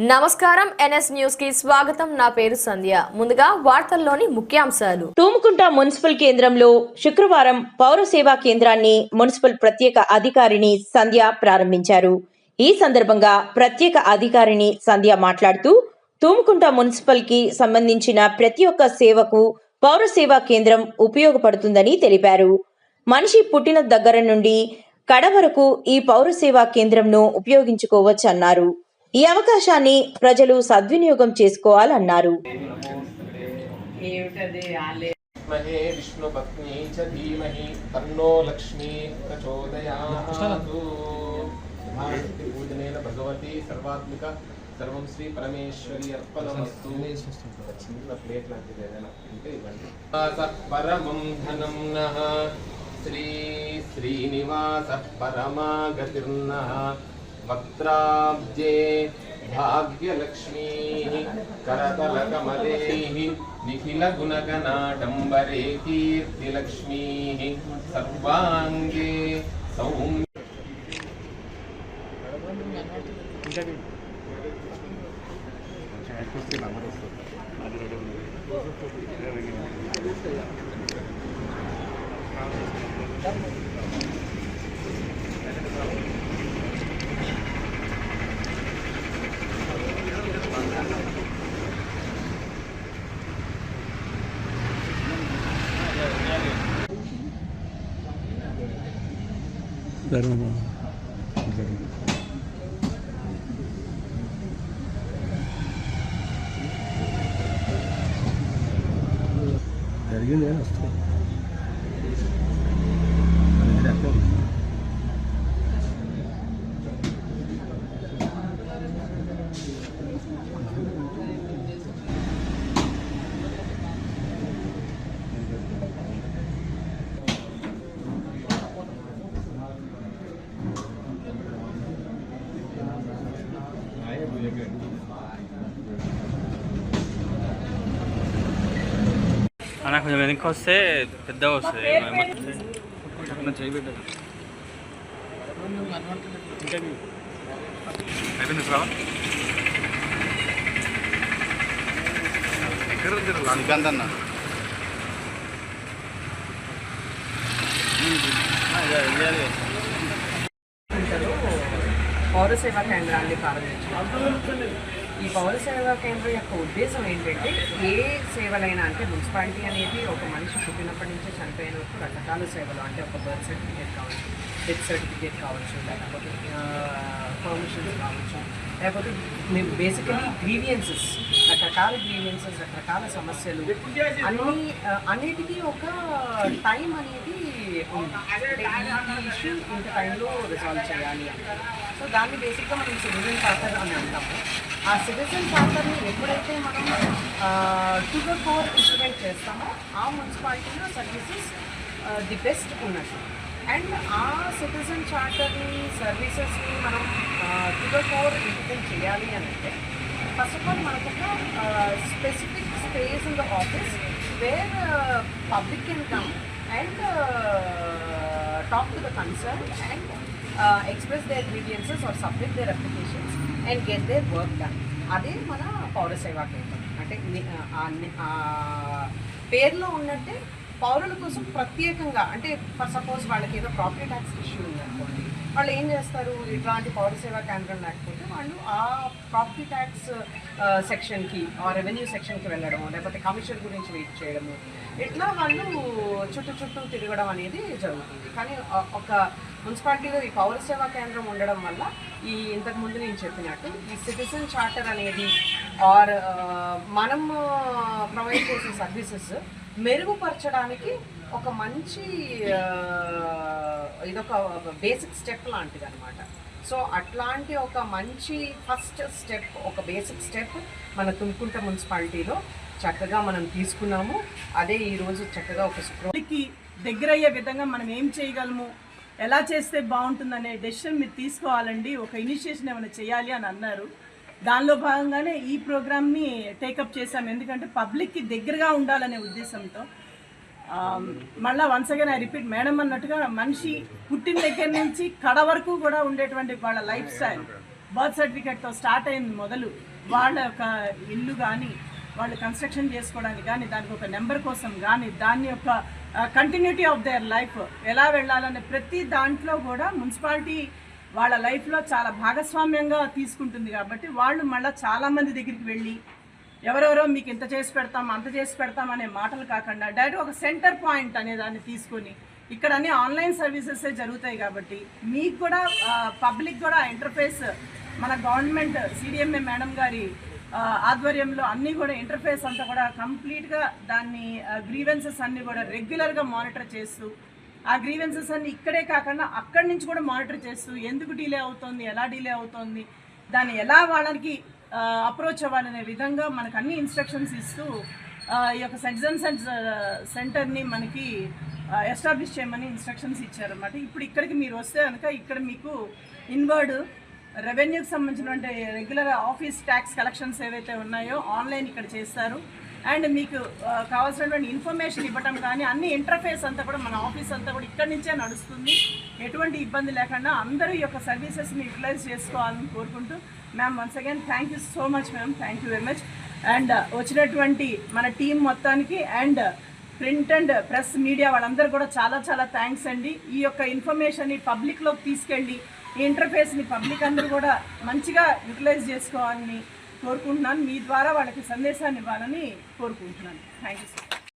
నమస్కారం ఎన్ఎస్ న్యూస్కి స్వాగతం. నా పేరు సంధ్య. ముందుగా వార్తల్లోని ముఖ్యాంశాలు. తూముకుంట మున్సిపల్ కేంద్రంలో శుక్రవారం పౌర సేవా కేంద్రాన్ని మున్సిపల్ ప్రత్యేక అధికారిని సంధ్య ప్రారంభించారు. ఈ సందర్భంగా ప్రత్యేక అధికారిని సంధ్య మాట్లాడుతూ తూముకుంట మున్సిపల్కి సంబంధించిన ప్రతి ఒక్క సేవకు పౌర సేవా కేంద్రం ఉపయోగపడుతుందని తెలిపారు. మనిషి పుట్టిన దగ్గర నుండి కడ వరకు ఈ పౌర సేవా కేంద్రంను ఉపయోగించుకోవచ్చన్నారు. ఈ అవకాశాన్ని ప్రజలు సద్వినియోగం చేసుకోవాలన్నారు. చ ధీమహి తన్నో లక్ష్మీ ప్రచోదయాతు. మహాశక్తి పూజనేన భగవతి సర్వాత్మిక సర్వం శ్రీ పరమేశ్వరి అర్పణమస్తు. చిన్న ప్లేట్ లాంటిది ఏదైనా ఉంటే ఇవ్వండి. పరమం ధనం నః శ్రీ శ్రీనివాస పరమాగతిర్నః वक्त्राब्जे भाग्यलक्ष्मी करतलकमले निखिलगुणकनाडम्बरे कीर्तिलक्ष्मी सर्वांगे सौम्य జరిగింది ఏం వస్తుంది అన్న కొంచెం వెనక్కి వస్తే పెద్ద వస్తుంది. అయిపోయింది గంధన్న గంటలో సేవా కేంద్రాన్ని ప్రారంభించారు. ఈ పౌర సేవా కేంద్రం యొక్క ఉద్దేశం ఏంటంటే ఏ సేవలైనా అంటే మున్సిపాలిటీ అనేది ఒక మనిషి పుట్టినప్పటి నుంచి చనిపోయిన వరకు రకరకాల సేవలు అంటే ఒక బర్త్ సర్టిఫికేట్ కావచ్చు డెత్ సర్టిఫికేట్ కావచ్చు లేకపోతే పర్మిషన్స్ కావచ్చు లేకపోతే మేము బేసికలీ గ్రీవియన్సెస్ రకరకాల గ్రీవియన్సెస్ రకరకాల సమస్యలు అన్ని అన్నిటికీ ఒక టైం అనేది ఉంది. ఇష్యూ ఇంత టైంలో రిజాల్వ్ చేయాలి సో దాన్ని బేసిక్గా మనం సిటిజన్ చార్టర్ అని అంటాము. ఆ సిటిజన్ చార్టర్ని ఎప్పుడైతే మనం టు ఫోర్ కోర్ ఇంప్లిమెంట్ చేస్తామో ఆ మున్సిపాలిటీలో సర్వీసెస్ ది బెస్ట్ ఉన్నట్టు అండ్ ఆ సిటిజన్ చార్టర్ని సర్వీసెస్ని మనం టు ఫోర్ కోర్ ఇంప్లిమెంట్ చేయాలి అని అంటే ఫస్ట్ ఆఫ్ ఆల్ మనకు ఒక specific space in the office where public can come and talk to the concern and express their grievances or submit their applications and get they work done అదే మన పౌర సేవా కేంద్రం. అంటే పేర్లో పేరులో ఉన్నట్టే పౌరుల కోసం ప్రత్యేకంగా అంటే ఫర్ సపోజ్ వాళ్ళకి ఏదో ప్రాపర్టీ ట్యాక్స్ ఇష్యూ ఉందనుకోండి వాళ్ళు ఏం చేస్తారు? ఇట్లాంటి పౌర సేవా కేంద్రం లేకపోతే వాళ్ళు ఆ ప్రాపర్టీ ట్యాక్స్ సెక్షన్కి ఆ రెవెన్యూ సెక్షన్కి వెళ్ళడము లేకపోతే కమిషన్ గురించి వెయిట్ చేయడము ఇట్లా వాళ్ళు చుట్టూ చుట్టూ తిరగడం అనేది జరుగుతుంది. కానీ ఒక మున్సిపాలిటీలో ఈ పౌర సేవా కేంద్రం ఉండడం వల్ల ఈ ఇంతకు ముందు నేను చెప్పినట్టు ఈ సిటిజన్ చార్టర్ అనేది ఆర్ మనం ప్రొవైడ్ చేసే సర్వీసెస్ మెరుగుపరచడానికి ఒక మంచి ఇదొక బేసిక్ స్టెప్ లాంటిది అనమాట సో అట్లాంటి ఒక మంచి ఫస్ట్ స్టెప్ ఒక బేసిక్ స్టెప్ మన తుమ్కుంట మున్సిపాలిటీలో చక్కగా మనం తీసుకున్నాము. అదే ఈరోజు చక్కగా ఒక శుక్రవారం దగ్గర దగ్గరయ్యే విధంగా మనం ఏం చేయగలము? ఎలా చేస్తే బాగుంటుందనే డెసిషన్ మీరు తీసుకోవాలండి. ఒక ఇనిషియేషన్ ఏమైనా చేయాలి అని అన్నారు. దానిలో భాగంగానే ఈ ప్రోగ్రామ్ని టేకప్ చేశాం. ఎందుకంటే పబ్లిక్కి దగ్గరగా ఉండాలనే ఉద్దేశంతో. మళ్ళీ మళ్ళా once again I repeat madam అన్నట్టుగా మనిషి పుట్టిన దగ్గర నుంచి కడ వరకు కూడా ఉండేటువంటి వాళ్ళ లైఫ్ స్టైల్ బర్త్ సర్టిఫికేట్తో స్టార్ట్ అయింది మొదలు. వాళ్ళ యొక్క ఇల్లు కానీ వాళ్ళు కన్స్ట్రక్షన్ చేసుకోవడానికి కానీ దానికి ఒక నెంబర్ కోసం కానీ దాని యొక్క కంటిన్యూటీ ఆఫ్ దయర్ లైఫ్ ఎలా వెళ్ళాలనే ప్రతి దాంట్లో కూడా మున్సిపాలిటీ వాళ్ళ లైఫ్లో చాలా భాగస్వామ్యంగా తీసుకుంటుంది కాబట్టి వాళ్ళు మళ్ళీ చాలామంది దగ్గరికి వెళ్ళి ఎవరెవరో మీకు ఇంత చేసి పెడతాం అంత చేసి పెడతాం అనే మాటలు కాకుండా డైరెక్ట్ ఒక సెంటర్ పాయింట్ అనే దాన్ని తీసుకొని ఇక్కడ అన్ని ఆన్లైన్ సర్వీసెస్ జరుగుతాయి కాబట్టి మీకు కూడా పబ్లిక్ కూడా ఇంటర్ఫేస్ మన గవర్నమెంట్ సిడిఎంఏ మేడం గారి ఆధ్వర్యంలో అన్నీ కూడా ఇంటర్ఫేస్ అంతా కూడా కంప్లీట్గా దాన్ని గ్రీవెన్సెస్ అన్నీ కూడా రెగ్యులర్గా మానిటర్ చేస్తూ ఆ గ్రీవెన్సెస్ అన్ని ఇక్కడే కాకుండా అక్కడి నుంచి కూడా మానిటర్ చేస్తూ ఎందుకు డిలే అవుతోంది ఎలా డిలే అవుతోంది దాన్ని ఎలా వాళ్ళకి అప్రోచ్ అవ్వాలనే విధంగా మనకు అన్ని ఇన్స్ట్రక్షన్స్ ఇస్తూ ఈ యొక్క సిటిజన్స్ అండ్ సెంటర్ని మనకి ఎస్టాబ్లిష్ చేయమని ఇన్స్ట్రక్షన్స్ ఇచ్చారన్నమాట. ఇప్పుడు ఇక్కడికి మీరు వస్తే కనుక ఇక్కడ మీకు ఇన్వర్డ్ రెవెన్యూకి సంబంధించిన రెగ్యులర్ ఆఫీస్ ట్యాక్స్ కలెక్షన్స్ ఏవైతే ఉన్నాయో ఆన్లైన్ ఇక్కడ చేస్తారు. అండ్ మీకు కావాల్సినటువంటి ఇన్ఫర్మేషన్ ఇవ్వటం కానీ అన్ని ఇంటర్ఫేస్ అంతా కూడా మన ఆఫీస్ అంతా కూడా ఇక్కడి నుంచే నడుస్తుంది. ఎటువంటి ఇబ్బంది లేకుండా అందరూ ఈ యొక్క సర్వీసెస్ని యూటిలైజ్ చేసుకోవాలని కోరుకుంటూ ma'am once again thank you so much ma'am thank you very much and వచ్చినటువంటి మన టీం మొత్తానికి and print and press media వాళ్ళందరూ కూడా చాలా చాలా థ్యాంక్స్ అండి. ఈ యొక్క ఇన్ఫర్మేషన్ని పబ్లిక్లోకి తీసుకెళ్ళి ఈ ఇంటర్ఫేస్ని పబ్లిక్ అందరూ కూడా మంచిగా యూటిలైజ్ చేసుకోవాలని కోరుకుంటున్నాను. మీ ద్వారా వాళ్ళకి సందేశాన్ని ఇవ్వాలని కోరుకుంటున్నాను. Thank you sir